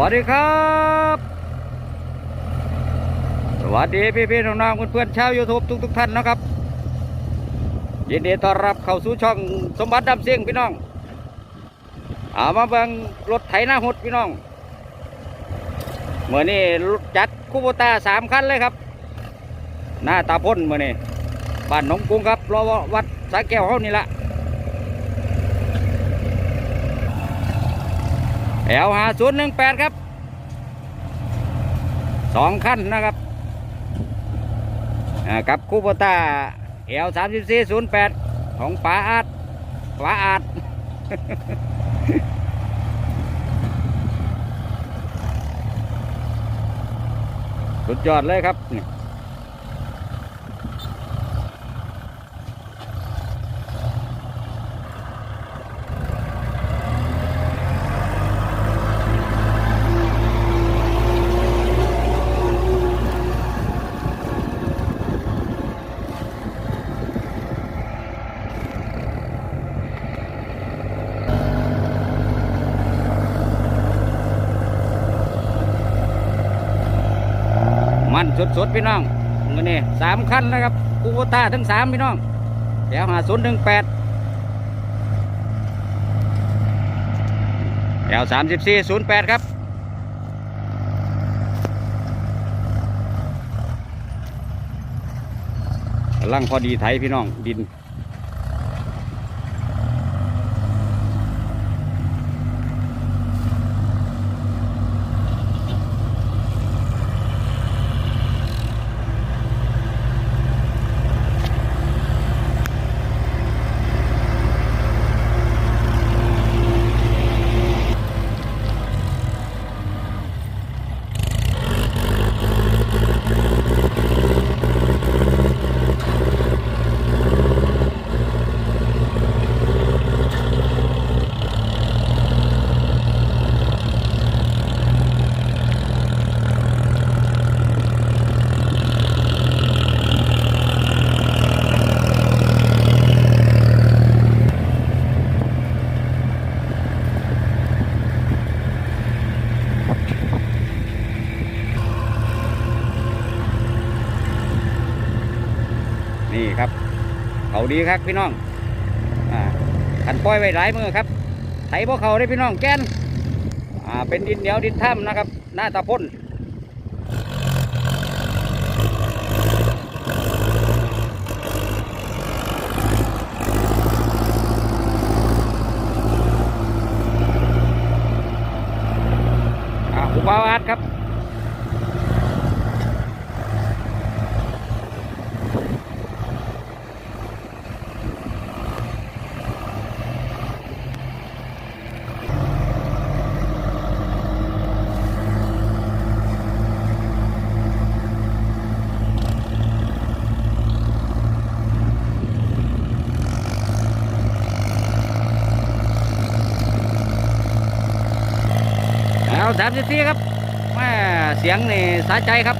วัสดีครับ สวัสดีพี่พี่ๆน้องๆเพื่อนๆชาวยูทูบทุกทุกๆท่านนะครับ ยินดีต้อนรับเข้าสู่ช่องสมบัติดำเสียงพี่น้องเอามาเบิ่งรถไถหน้าหดพี่น้องเมื่อนี้รถจัดคูโบตาสามคันเลยครับ หน้าตาพ่นเมื่อนี้บ้านหนองกรุงครับรอวัดสาแก้วเขานี่ละ แอลหาศูนย์หนึ่งแปดครับสองขั้นนะครับกับคูโบต้าเอลสามสิบสี่ศูนย์แปดของป๋าอาดป๋าอาดสุดยอดเลยครับ มันสุดๆพี่น้องมือนี่สามขั้นนะครับกูโบต้าทั้งสามพี่น้องแถวหาศูนย์หนึ่งแปดแถวสามสิบสี่ศูนย์แปดครับกำลังพอดีไทยพี่น้องดิน นี่ครับ เขาดีครับพี่น้องอ่าขันปล่อยไว้หลายมือครับไถพวกเขาได้พี่น้องแกนอ่าเป็นดินเหนียวดินถ้ำนะครับ หน้าตาพ่นอ่าอาวาสครับ เอาสามสิบสี่ครับแม่เสียงนี่สาใจครับ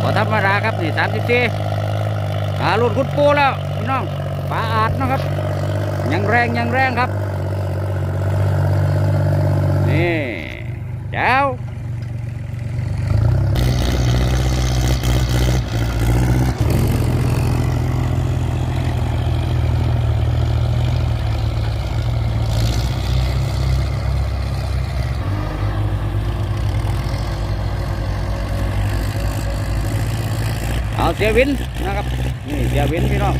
ขอธรรมดาครับนี่สามสิบสี่อารุ่นคุณปูแล้วพี่น้องปลาอาดนะครับ ยังแรงยังแรงครับ นี่เจ้วเอา เสียวินนะครับนี่เสียวินพี่น้อง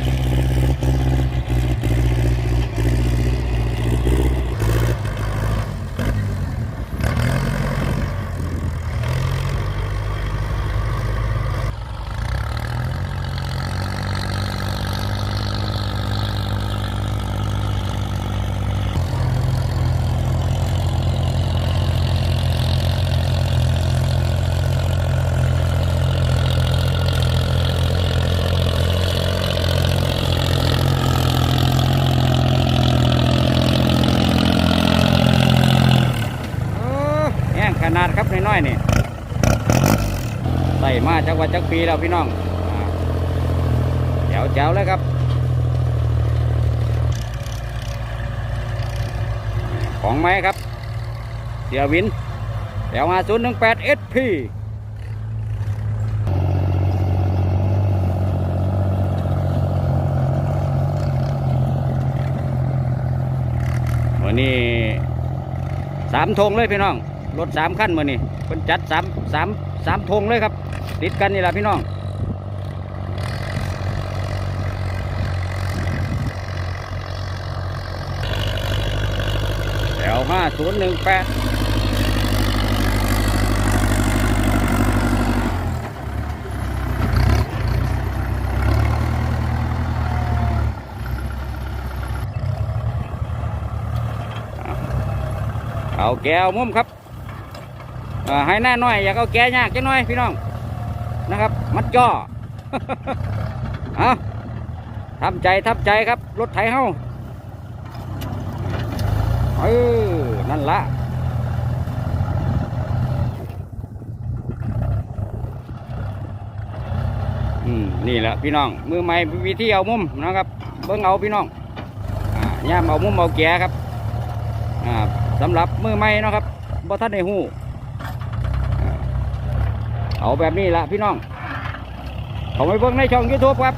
โอ้แห้งขนาดครับน้อยๆนี่ใส่ มาจักวันจักปีแล้วพี่น้องอ่าแจ๋วแจ๋วเลยครับ ของไม้ครับ เสียวินแถวมาศูนย์หนึ่งแปดเอสพีวันนี้สามธงเลยพี่น้องรถสามขั้นมือนี่เป็นจัดสามสามสามธงเลยครับ ติดกันนี่แหละพี่น้องแถวห้าศูนย์หนึ่งแปดเอาแก้วมุมครับให้หน้าน้อยอยากเอาแกยากจังหน่อยพี่น้อง นะครับ มัดจ่อเอาทำใจทำใจครับ รถไถเฮาเออนั่นละอืมนี่แหละพี่น้อง มือใหม่วิธีเอามุมนะครับ เบิ้งเอาพี่น้องอ่าย่ามเอามุมเอาแก่ครับอ่าสำหรับมือใหม่นะครับบ่ท่านในหูอ่า เอาแบบนี้ละพี่น้องเขาไปเบิ้งในช่อง YouTube ครับ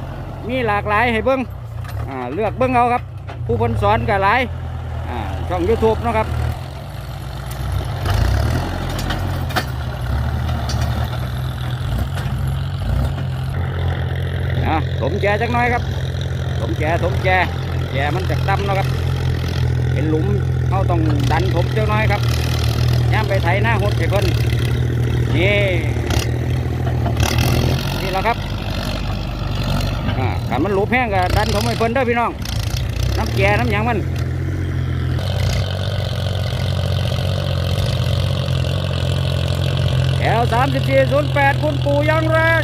มีหลากหลายให้เบิ้งเลือกเบิ้งเอาครับ ผู้คนสอนกับหลายช่อง YouTube นะครับสมแจจักน้อยครับสมแจสมแจแจมันจะดำเนะครับ เป็นหลุมเขาต้องดันถมเจ้าน้อยครับย่ามไปไถหน้าหดให้เพิ่นนี่นี่ แหละครับอ่าขันมันหลุมแห้งก็ดันถมให้เพิ่นเด้อพี่น้อง น้ำแก่น้ำหยังมันแถวสามสิบสี่ศูนย์แปดคุณปู่ยังแรง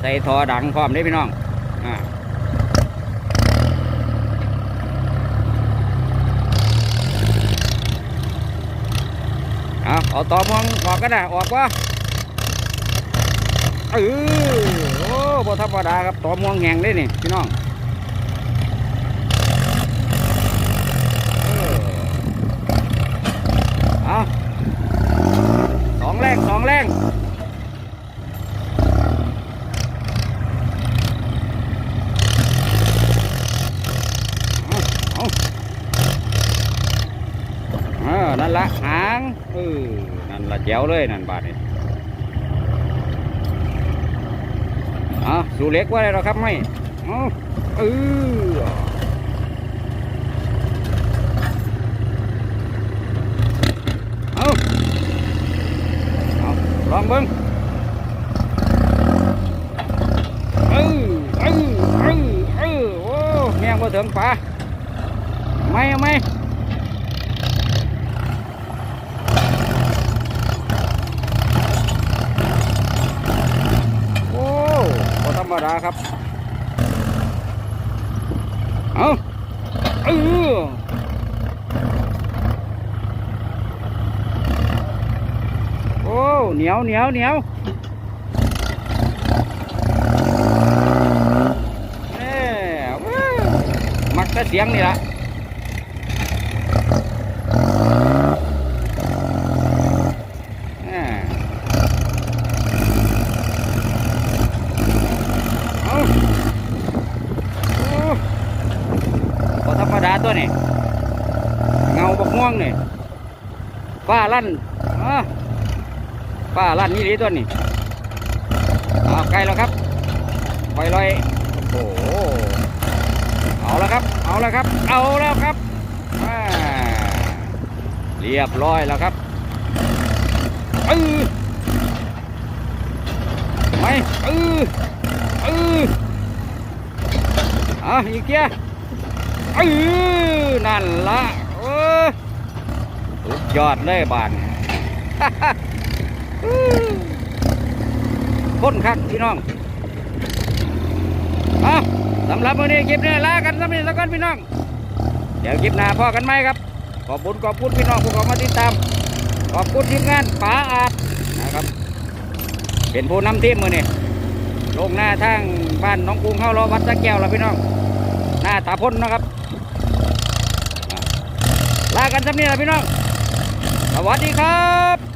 ใส่ทอดังพร้อมได้พี่น้อง อ่า เอาเอาต่อมองออกกันนะออกวะเออโอ้บ่ธรรมดาครับต่อมองแหงได้นี่พี่น้อง เอาสองแรงสองแรงเอาเอาเออนั่นละหางเออนั่นละแจ๋วเลยนั่นบาทนี่เอาสูเล็กไว้เลยหรอครับไม่เอออเอาเอาลองเบิ้งเออเออเออเออโอ้แมงมาถึงป่าไม่เอาไม่โอ้บ่ธ รมดาครับ เอาเออโอ้เหนียวเหนียวเหนียวเอ้ว้าวมักแต่เสียงนี่ละแหม่เอาโอ้บ่ธรรมดา ตัวนี่เงาบกม่วงนี่ฟ้าลั่นป้าลั่นนี่ดีตัวนี้เอาใกล้แล้วครับปล่อยลอยโอ้โหเอาแล้วครับ เอาแล้วครับ เอาแล้วครับเรียบร้อยแล้วครับเออไม่เออเออเอาอีกเกียร์ เออนั่นละเออสุดยอดเลยบานพ้นคักพี่น้องเอาสำหรับวันนี้คลิปนี้ลากันสำหรับนี้แล้วกันพี่น้อง เดี๋ยวคลิปหน้าพ่อกันไหมครับ ขอบคุณขอบคุณพี่น้องผู้เข้ามาติดตาม ขอบคุณทีมงานป๋าอาจนะครับ เป็นผู้นำทีมมือนี่ลงหน้าทางบ้านน้องกรุงเข้ารอวัดสักแก้วแล้วพี่น้อง หน้าตาพ้นนะครับ ลากันสำนี้ละพี่น้อง สวัสดีครับ